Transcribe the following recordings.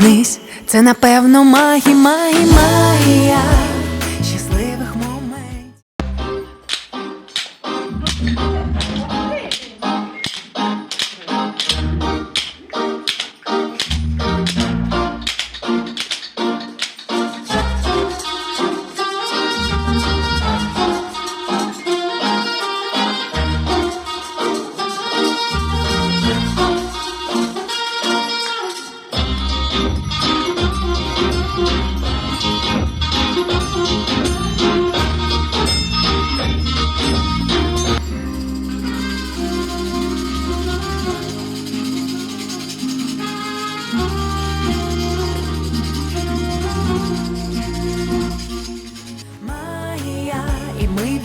усміхнись. Це напевно магі, магі, магія щасливих моментів.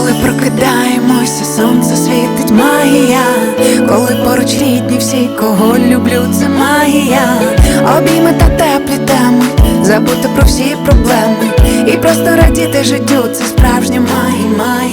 Коли прокидаємося, сонце світить магія, коли поруч рідні всі, кого люблю, це магія, обійми та теплі теми, забути про всі проблеми. І просто радіти життю, це справжня магія.